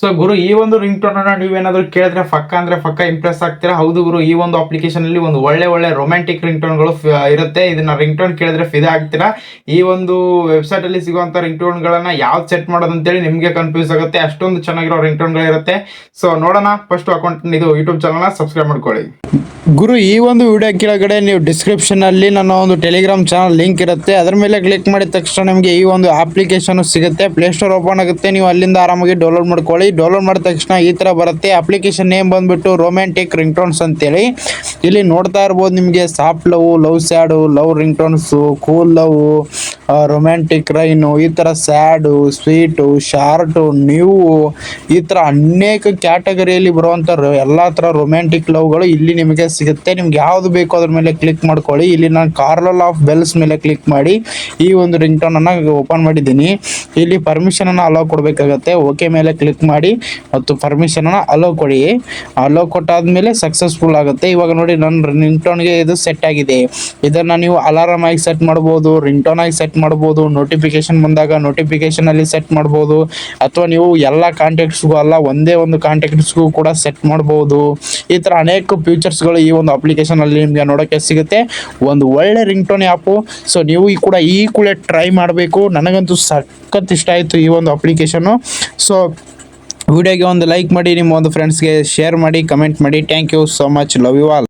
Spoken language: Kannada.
ಸೊ ಗುರು, ಈ ಒಂದು ರಿಂಗ್ ಟೋನ್ ಅನ್ನ ನೀವೇನಾದ್ರೂ ಕೇಳಿದ್ರೆ ಪಕ್ಕ ಅಂದ್ರೆ ಪಕ್ಕ ಇಂಪ್ರೆಸ್ ಆಗ್ತೀರಾ? ಹೌದು ಗುರು, ಈ ಒಂದು ಅಪ್ಲಿಕೇಶನ್ ಅಲ್ಲಿ ಒಂದು ಒಳ್ಳೆ ಒಳ್ಳೆ ರೊಮ್ಯಾಂಟಿಕ್ ರಿಂಗ್ ಟೋನ್ಗಳು ಇರುತ್ತೆ. ಇದನ್ನ ರಿಂಗ್ ಟೋನ್ ಕೇಳಿದ್ರೆ ಫಿದಾ ಆಗ್ತೀರಾ? ಈ ಒಂದು ವೆಬ್ಸೈಟ್ ಅಲ್ಲಿ ಸಿಗುವಂತ ರಿಂಗ್ ಟೋನ್ ಗಳನ್ನ ಯಾವ್ದು ಸೆಟ್ ಮಾಡೋದು ಅಂತೇಳಿ ನಿಮ್ಗೆ ಕನ್ಫ್ಯೂಸ್ ಆಗುತ್ತೆ. ಅಷ್ಟೊಂದು ಚೆನ್ನಾಗಿರೋ ರಿಂಗ್ ಟೋನ್ ಇರುತ್ತೆ ಸೊ ನೋಡೋಣ. ಫಸ್ಟ್ ಅಕೌಂಟ್ ಇದು ಯೂಟ್ಯೂಬ್ ಚಾನಲ್ ಸಬ್ಸ್ಕ್ರೈಬ್ ಮಾಡ್ಕೊಳ್ಳಿ. ಗುರು, ಈ ಒಂದು ವಿಡಿಯೋ ಕೆಳಗಡೆ ನೀವು ಡಿಸ್ಕ್ರಿಪ್ಷನ್ ಅಲ್ಲಿ ನನ್ನ ಒಂದು ಟೆಲಿಗ್ರಾಮ್ ಚಾನಲ್ ಲಿಂಕ್ ಇರುತ್ತೆ. ಅದ್ರ ಮೇಲೆ ಕ್ಲಿಕ್ ಮಾಡಿದ ತಕ್ಷಣ ನಿಮಗೆ ಈ ಒಂದು ಅಪ್ಲಿಕೇಶನ್ ಸಿಗುತ್ತೆ. ಪ್ಲೇಸ್ಟೋರ್ ಓಪನ್ ಆಗುತ್ತೆ. ನೀವು ಅಲ್ಲಿಂದ ಆರಾಮಾಗಿ ಡೌನ್ಲೋಡ್ ಮಾಡ್ಕೊಳ್ಳಿ. ಡೌನ್ಲೋಡ್ ಮಾಡಿದ ತಕ್ಷಣ ಈ ತರ ಬರುತ್ತೆ. ಅಪ್ಲಿಕೇಶನ್ ನೇಮ್ ಬಂದ್ಬಿಟ್ಟು ರೊಮ್ಯಾಂಟಿಕ್ ರಿಂಗ್ ಟೋನ್ಸ್ ಅಂತೇಳಿ. ಇಲ್ಲಿ ನೋಡ್ತಾ ಇರ್ಬೋದು ನಿಮಗೆ soft love love sad love ring tones cool love romantic rain ಈ ಥರ ಸ್ಯಾಡು ಸ್ವೀಟು ಶಾರ್ಟು ನ್ಯೂ ಈ ಥರ ಅನೇಕ ಕ್ಯಾಟಗರಿಯಲ್ಲಿ ಬರುವಂಥ ಎಲ್ಲ ಥರ ರೊಮ್ಯಾಂಟಿಕ್ ಲವ್ಗಳು ಇಲ್ಲಿ ನಿಮಗೆ ಸಿಗುತ್ತೆ. ನಿಮ್ಗೆ ಯಾವುದು ಬೇಕು ಅದ್ರ ಮೇಲೆ ಕ್ಲಿಕ್ ಮಾಡ್ಕೊಳ್ಳಿ. ಇಲ್ಲಿ ನಾನು ಕಾರ್ಲಲ್ ಆಫ್ ಬೆಲ್ಸ್ ಮೇಲೆ ಕ್ಲಿಕ್ ಮಾಡಿ ಈ ಒಂದು ರಿಂಗ್ ಟೋನನ್ನು ಓಪನ್ ಮಾಡಿದ್ದೀನಿ. ಇಲ್ಲಿ ಪರ್ಮಿಷನನ್ನು ಅಲೋ ಕೊಡಬೇಕಾಗತ್ತೆ. ಓಕೆ ಮೇಲೆ ಕ್ಲಿಕ್ ಮಾಡಿ. ಮತ್ತು ಪರ್ಮಿಷನನ್ನು ಅಲೋ ಕೊಡಿ. ಅಲೋ ಕೊಟ್ಟಾದ್ಮೇಲೆ ಸಕ್ಸಸ್ಫುಲ್ ಆಗುತ್ತೆ. ಇವಾಗ ನೋಡಿ ನನ್ನ ರಿಂಗ್ ಟೋನ್ಗೆ ಇದು ಸೆಟ್ ಆಗಿದೆ. ಇದನ್ನು ನೀವು ಅಲಾರಾಮ್ ಆಗಿ ಸೆಟ್ ಮಾಡ್ಬೋದು ರಿಂಗ್ ಟೋನ್ ಆಗಿ ಸೆಟ್ ಮಾಡ್ಬೋದು ನೋಟಿಫಿಕೇಶನ್ ಬಂದಾಗ ನೋಟಿಫಿಕೇಶನ್ ಅಲ್ಲಿ ಸೆಟ್ ಮಾಡ್ಬೋದು, ಅಥವಾ ನೀವು ಎಲ್ಲ ಕಾಂಟ್ಯಾಕ್ಟ್ಸ್ಗೂ ಅಲ್ಲ, ಒಂದೇ ಒಂದು ಕಾಂಟ್ಯಾಕ್ಟ್ಸ್ಗೂ ಕೂಡ ಸೆಟ್ ಮಾಡ್ಬೋದು. ಈ ಥರ ಅನೇಕ ಫೀಚರ್ಸ್ಗಳು ಈ ಒಂದು ಅಪ್ಲಿಕೇಶನ್ ಅಲ್ಲಿ ನಿಮಗೆ ನೋಡೋಕ್ಕೆ ಸಿಗುತ್ತೆ. ಒಂದು ಒಳ್ಳೆ ರಿಂಗ್ ಟೋನ್ ಆ್ಯಪು ಸೊ ನೀವು ಈ ಕೂಡ ಈ ಕೂಡ ಟ್ರೈ ಮಾಡಬೇಕು. ನನಗಂತೂ ಸಖತ್ ಇಷ್ಟ ಆಯಿತು ಈ ಒಂದು ಅಪ್ಲಿಕೇಶನ್ನು ಸೊ ವಿಡಿಯೋಗೆ ಒಂದು ಲೈಕ್ ಮಾಡಿ, ನಿಮ್ಮ ಒಂದು ಫ್ರೆಂಡ್ಸ್ಗೆ ಶೇರ್ ಮಾಡಿ ಕಮೆಂಟ್ ಮಾಡಿ. Thank you so much love you all